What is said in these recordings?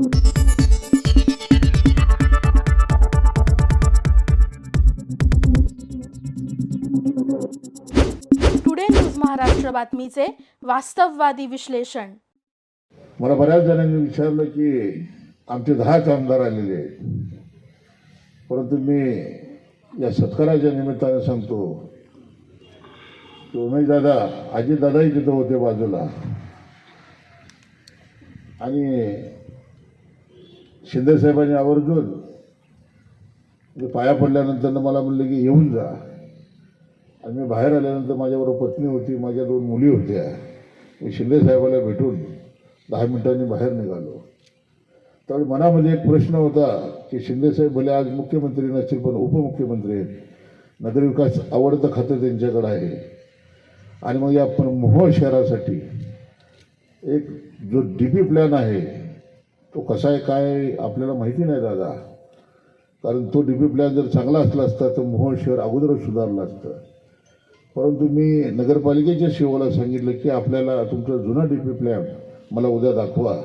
Today news Maharashtra बातमीचे वास्तववादी विश्लेषण मला बऱ्याच जणांनी विचारलं की आमचे दहाच आमदार आलेले आहेत परंतु मी या सत्काराच्या निमित्ताने सांगतो की उमेश दादा अजितदादाही तिथं होते बाजूला आणि शिंदेसाहेबांनी आवर्जून म्हणजे पाया पडल्यानंतर मला म्हणलं की येऊन जा. आणि मी बाहेर आल्यानंतर माझ्याबरोबर पत्नी होती माझ्या दोन मुली होत्या. मी शिंदेसाहेबाला भेटून दहा मिनिटांनी बाहेर निघालो. त्यावेळी मनामध्ये एक प्रश्न होता की शिंदेसाहेब भले आज मुख्यमंत्री नसतील पण उपमुख्यमंत्री आहेत. नगरविकास आवडतं खातं त्यांच्याकडं आहे. आणि मग या पण मोहोळ शहरासाठी एक जो डी पी प्लॅन आहे तो कसा आहे काय आपल्याला माहिती नाही दादा. कारण तो डी पी प्लॅन जर चांगला असला असता तर मोहन शहर अगोदरच सुधारलं असतं. परंतु मी नगरपालिकेच्या सेवाला सांगितलं की आपल्याला तुमचा जुना डी पी प्लॅन मला उद्या दाखवा.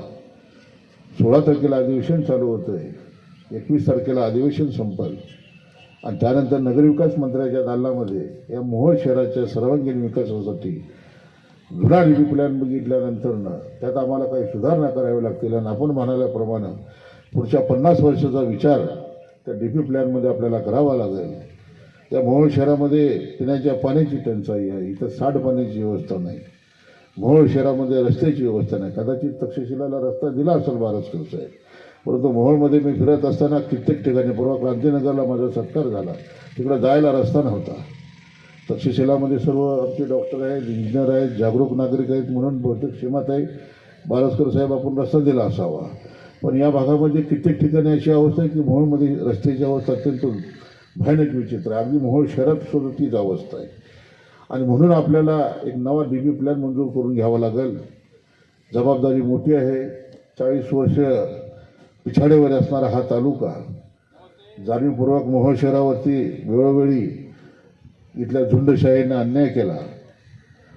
सोळा तारखेला अधिवेशन चालू होतं आहे एकवीस तारखेला अधिवेशन संपल. आणि त्यानंतर नगरविकास मंत्र्याच्या दालनामध्ये या मोहोळ शहराच्या सर्वांगीण विकासासाठी जुना डी पी प्लॅन बघितल्यानंतरनं त्यात आम्हाला काही सुधारणा कराव्या लागतील. आणि आपण म्हणाल्याप्रमाणे पुढच्या पन्नास वर्षाचा विचार त्या डी पी प्लॅनमध्ये आपल्याला करावा लागेल. त्या मोहोळ शहरामध्ये पिण्याच्या पाण्याची टंचाई आहे. इथं साठ पाण्याची व्यवस्था नाही. मोहोळ शहरामध्ये रस्त्याची व्यवस्था नाही. कदाचित तक्षशिलाला रस्ता दिला असेल बारसकर साहेब. परंतु मोहोळमध्ये मी फिरत असताना कित्येक ठिकाणी परवा क्रांतीनगरला माझा सत्कार झाला. तिकडं जायला रस्ता नव्हता. तक्षशिलामध्ये सर्व आमचे डॉक्टर आहेत इंजिनियर आहेत जागरूक नागरिक आहेत म्हणून बहुतेक सीमाताई बारसकर साहेब आपण रस्ता दिला असावा. पण या भागामध्ये कित्येक ठिकाणी अशी अवस्था आहे की मोहोळमध्ये रस्त्याची अवस्था अत्यंत भयानक विचित्र आहे. अगदी मोहोळ शहरात सुद्धा तीच अवस्था आहे. आणि म्हणून आपल्याला एक नवा डी बी प्लॅन मंजूर करून घ्यावा लागेल. जबाबदारी मोठी आहे. चाळीस वर्ष पिछाडीवर असणारा हा तालुका जाणीवपूर्वक मोहोळ शहरावरती वेळोवेळी इथल्या झुंडशाहीनं अन्याय केला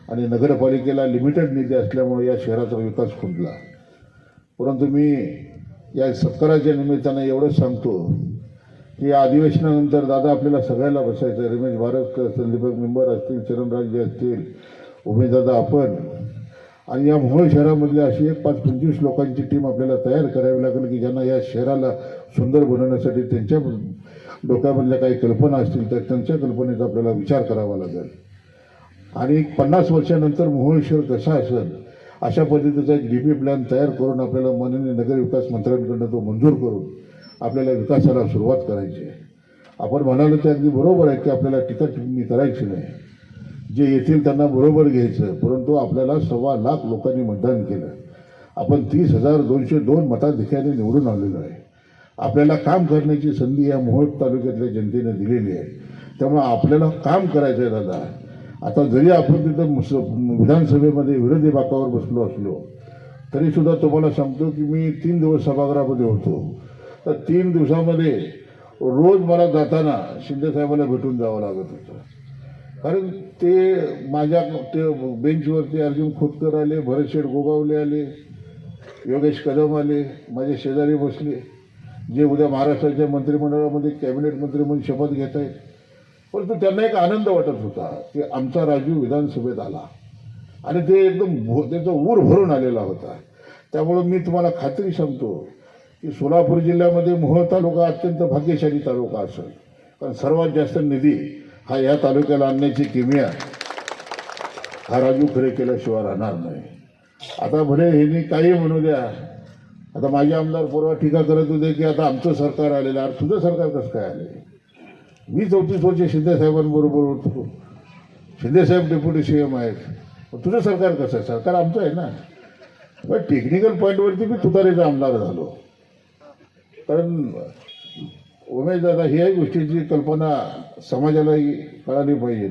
आणि नगरपालिकेला लिमिटेड निधी असल्यामुळे या शहराचा विकास खुंटला. परंतु मी या सत्काराच्या निमित्तानं एवढंच सांगतो की या अधिवेशनानंतर दादा आपल्याला सगळ्याला बसायचं. आहे रमेश भारतकर संदीपक मेंबर असतील चरणराजे असतील उमेददादा आपण. आणि या मोहोळ शहरामधल्या अशी एक पाच पंचवीस लोकांची टीम आपल्याला तयार करावी लागेल की ज्यांना या शहराला सुंदर बनवण्यासाठी त्यांच्या डोक्यामधल्या काही कल्पना असतील तर त्यांच्या कल्पनेचा आपल्याला विचार करावा लागेल. आणि पन्नास वर्षानंतर मोहोळ कसा असेल अशा पद्धतीचा एक डी पी प्लॅन तयार करून आपल्याला माननीय नगरविकास मंत्र्यांकडनं तो मंजूर करून आपल्याला विकासाला सुरुवात करायची आहे. आपण म्हणालो ते अगदी बरोबर आहे की आपल्याला टीका टिप्पणी करायची नाही. जे येतील त्यांना बरोबर घ्यायचं परंतु आपल्याला सव्वा लाख लोकांनी मतदान केलं. आपण तीस हजार दोनशे दोन मताधिक्याने निवडून आलेलो आहे. आपल्याला काम करण्याची संधी या मोहोळ तालुक्यातल्या जनतेने दिलेली आहे. त्यामुळे आपल्याला काम करायचं आहे दादा. आता जरी आपण तिथं मुस विधानसभेमध्ये विरोधी बाकावर बसलो असलो तरीसुद्धा तुम्हाला सांगतो की मी तीन दिवस सभागृहामध्ये होतो. तर तीन दिवसामध्ये रोज मला जाताना शिंदेसाहेबांना भेटून जावं लागत होतं. कारण ते माझ्या ते बेंचवरती अर्जुन खोतकर आले भरतशेठ गोगावले आले योगेश कदम आले माझे शेजारी बसले. जे उद्या महाराष्ट्राच्या मंत्रिमंडळामध्ये कॅबिनेट मंत्री म्हणून शपथ घेत आहेत. परंतु त्यांना एक आनंद वाटत होता की आमचा राजू विधानसभेत आला. आणि ते एकदम भो त्याचा ऊर भरून आलेला होता. त्यामुळं मी तुम्हाला खात्री सांगतो की सोलापूर जिल्ह्यामध्ये मोहोळ तालुका अत्यंत भाग्यशाली तालुका असेल. कारण सर्वात जास्त निधी हा या तालुक्याला आणण्याची किमिया हा राजू खरे केल्याशिवाय राहणार नाही. आता भले हे काही म्हणू द्या आता माझे आमदार परवा टीका करत होते की आता आमचं सरकार आलेलं अरे तुझं सरकार कसं काय आले मी चौतीस वर्ष शिंदेसाहेबांबरोबर होतो. शिंदेसाहेब डेप्युटी सी एम आहेत. तुझं सरकार कसं आहे? सरकार आमचं आहे ना. पण टेक्निकल पॉईंटवरती मी तुतारीचा आमदार झालो. कारण उमेश दादा ह्याही गोष्टीची कल्पना समाजालाही कळाली पाहिजे.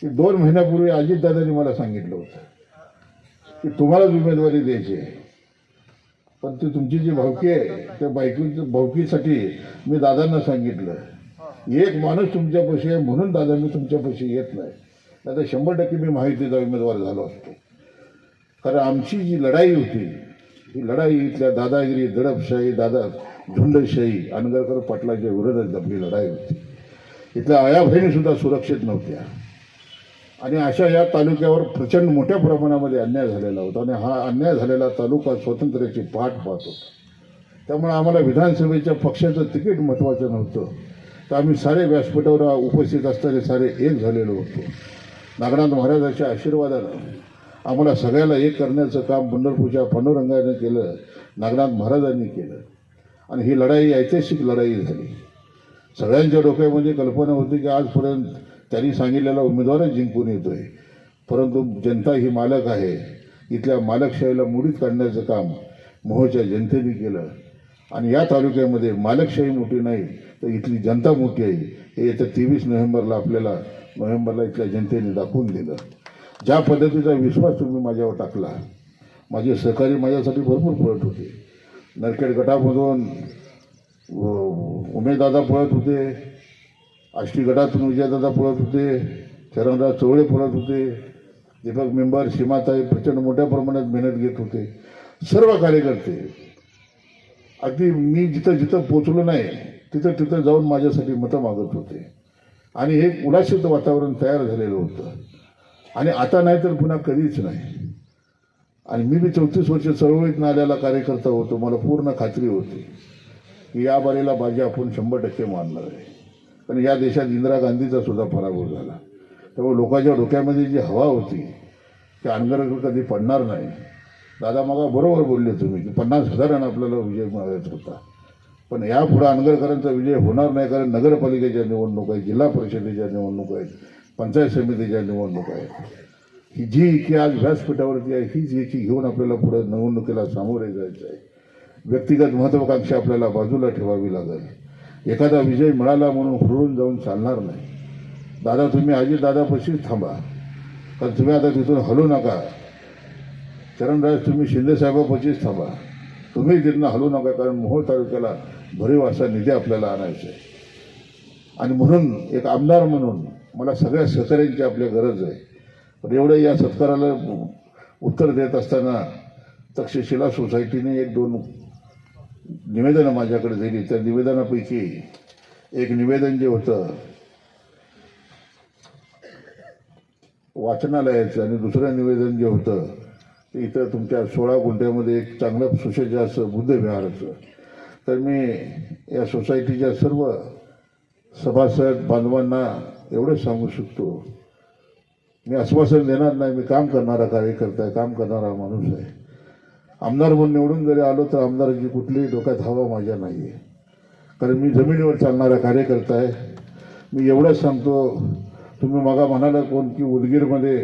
की दोन महिन्यापूर्वी अजितदादांनी मला सांगितलं होतं की तुम्हालाच उमेदवारी द्यायची आहे. पण ती तुमची जी भावकी आहे त्या बायकी भावकीसाठी मी दादांना सांगितलं. एक माणूस तुमच्यापाशी आहे म्हणून दादा मी तुमच्यापाशी येत नाही. आता शंभर टक्के मी माहितीचा उमेदवार झालो असतो. कारण आमची जी लढाई होती ही लढाई इथल्या दादागिरी दडपशाही दादा झुंडशाही अनगरकर पाटलाच्या विरोधात आपली लढाई होती. इथल्या आया बहिणी सुद्धा सुरक्षित नव्हत्या. आणि अशा या तालुक्यावर प्रचंड मोठ्या प्रमाणामध्ये अन्याय झालेला होता आणि हा अन्याय झालेला तालुका स्वातंत्र्याची पाठ पाहत होता. त्यामुळे आम्हाला विधानसभेच्या पक्षाचं तिकीट महत्त्वाचं नव्हतं. तर आम्ही सारे व्यासपीठावर उपस्थित असताना सारे एक झालेलो होतो. नागनाथ महाराजांच्या आशीर्वादानं आम्हाला सगळ्याला एक करण्याचं काम पंढरपूरच्या पांडुरंगाने केलं नागनाथ महाराजांनी केलं. आणि ही लढाई ऐतिहासिक लढाई झाली. सगळ्यांच्या डोक्यामध्ये कल्पना होती की आजपर्यंत त्यांनी सांगितलेला उमेदवारच जिंकून येतोय. परंतु जनता ही मालक आहे. इथल्या मालकशाहीला मुडीत काढण्याचं काम मोहोळच्या जनतेने केलं. आणि या तालुक्यामध्ये मालकशाही मोठी नाही तर इथली जनता मोठी आहे. हे येत्या तेवीस नोव्हेंबरला आपल्याला नोव्हेंबरला इथल्या जनतेने दाखवून दिलं. ज्या पद्धतीचा विश्वास तुम्ही माझ्यावर टाकला माझे सहकारी माझ्यासाठी भरपूर पळत होते. नरखेड गटामधून उमेददादा पळत होते. आष्टी गटातून विजयदादा पळत होते चरणराज चवळे पळत होते दीपक मेंबर सीमाताई प्रचंड मोठ्या प्रमाणात मेहनत घेत होते. सर्व कार्यकर्ते अगदी मी जिथं जिथं पोचलो नाही तिथं तिथं जाऊन माझ्यासाठी मतं मागत होते. आणि एक उल्हासित वातावरण तयार झालेलं होतं. आणि आता नाही तर पुन्हा कधीच नाही. आणि मी बी चौतीस वर्ष चळवळीत आलेला कार्यकर्ता होतो मला पूर्ण खात्री होती की या बारीला बाजी आपण शंभर टक्के मानणार आहे. पण या देशात इंदिरा गांधीचा सुद्धा पराभव झाला. त्यामुळे लोकांच्या डोक्यामध्ये जी हवा होती ती अनगरकर कधी पडणार नाही. दादा मागा बरोबर बोलले तुम्ही की पन्नास हजारांना आपल्याला विजय मिळायचा होता. पण यापुढे अनगरकरांचा विजय होणार नाही कारण नगरपालिकेच्या निवडणूक आहेत जिल्हा परिषदेच्या निवडणूक आहेत पंचायत समितीच्या निवडणूक आहेत. ही जी की आज व्यासपीठावरती आहे हीच याची घेऊन आपल्याला पुढे निवडणुकीला सामोरे जायचं आहे. व्यक्तिगत महत्त्वाकांक्षा आपल्याला बाजूला ठेवावी लागेल. एखादा विजय मिळाला म्हणून हुरळून जाऊन चालणार नाही. दादा तुम्ही आजी दादापाशीच थांबा. कारण तुम्ही आता तिथून हलू नका. चरणराज तुम्ही शिंदेसाहेबापाशीच थांबा. तुम्ही तिथनं हलू नका कारण मोहोळ तालुक्याला भरीव असा निधी आपल्याला आणायचा आहे. आणि म्हणून एक आमदार म्हणून मला सगळ्या सहकाऱ्यांची आपल्या गरज आहे. पण एवढं या सत्काराला उत्तर देत असताना तक्षशिला सोसायटीने एक दोन निवेदनं माझ्याकडे दिली. त्या निवेदनापैकी एक निवेदन जे होतं वाचनालयाचं आणि दुसरं निवेदन जे होतं ते इथं तुमच्या सोळा गुंठ्यामध्ये एक चांगलं सुसज्ज असं बुद्धविहाराचं. तर मी या सोसायटीच्या सर्व सभासद बांधवांना एवढंच सांगू शकतो मी आश्वासन देणार नाही मी काम करणारा कार्यकर्ता आहे काम करणारा माणूस आहे. आमदार म्हणून निवडून जरी आलो तर आमदारांची कुठलीही डोक्यात हवा माझ्या नाही आहे कारण मी जमिनीवर चालणारा कार्यकर्ता आहे. मी एवढंच सांगतो तुम्ही मागा म्हणाला कोण की उदगीरमध्ये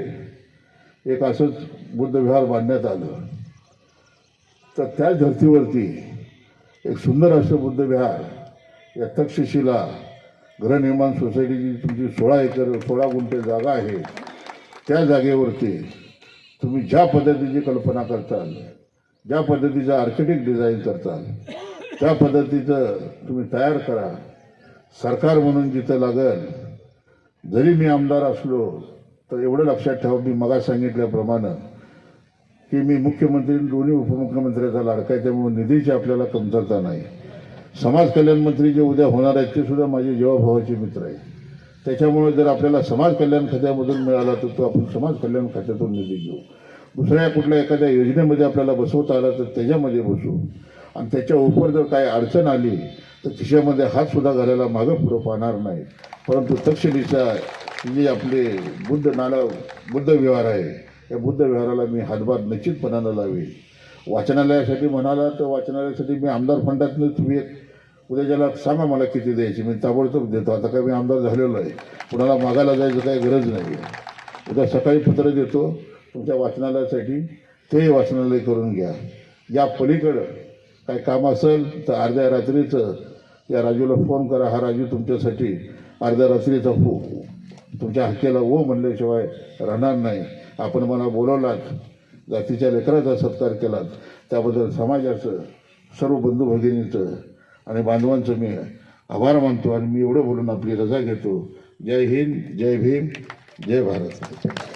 एक असंच बुद्धविहार बांधण्यात आलं. तर त्याच धर्तीवरती एक सुंदर असं बुद्धविहार या तक्षशिला गृहनिर्माण सोसायटीची तुमची सोळा एकर सोळा गुंठे जागा आहे. त्या जागेवरती तुम्ही ज्या पद्धतीची कल्पना करताल ज्या पद्धतीचं आर्किटेक्ट डिझाईन करताल त्या पद्धतीचं तुम्ही तयार करा. सरकार म्हणून जिथं लागल जरी मी आमदार असलो तर एवढं लक्षात ठेवा मी मगा सांगितल्याप्रमाणे की मी मुख्यमंत्री दोन्ही उपमुख्यमंत्र्याचा लाडका आहे त्यामुळे निधीची आपल्याला कमतरता नाही. समाज कल्याण मंत्री जे उद्या होणार आहेत ते सुद्धा माझे जीवाभावाचे मित्र आहेत. त्याच्यामुळे जर आपल्याला समाज कल्याण खात्यामधून मिळाला तर तो आपण समाज कल्याण खात्यातून निधी घेऊ. दुसऱ्या कुठल्या एखाद्या योजनेमध्ये आपल्याला बसवता आला तर त्याच्यामध्ये बसू. आणि त्याच्या उपर जर काही अडचण आली तर तिच्यामध्ये हातसुद्धा घालायला मागं पुढं पाहणार नाही. परंतु तक्षणीचा जे आपले बुद्ध नाला बुद्ध विहार आहे. या बुद्ध विहाराला मी हातभार निश्चितपणानं लावेल वाचनालयासाठी म्हणाला तर वाचनालयासाठी मी आमदार फंडातनं तुम्ही एक उद्या ज्याला सांगा मला किती द्यायची. मी ताबडतोब देतो. आता काय मी आमदार झालेलो आहे. कुणाला मागायला जायचं काही गरज नाही. आहे उद्या सकाळी पत्र देतो. तुमच्या वाचनालयासाठी तेही वाचनालय करून घ्या. या पलीकडं काय काम असेल तर अर्ध्या रात्रीचं या राजूला फोन करा. हा राजू तुमच्यासाठी अर्ध्या रात्रीचा हो. तुमच्या हक्केला ओ हो म्हणल्याशिवाय राहणार नाही. आपण मला बोलवलात. जातीच्या लेकराचा सत्कार केलात. त्याबद्दल समाजाचं सर्व बंधू भगिनीचं आणि बांधवांचं मी आभार मानतो आणि मी एवढं बोलून आपली रजा घेतो. जय हिंद जय भीम जय भारत.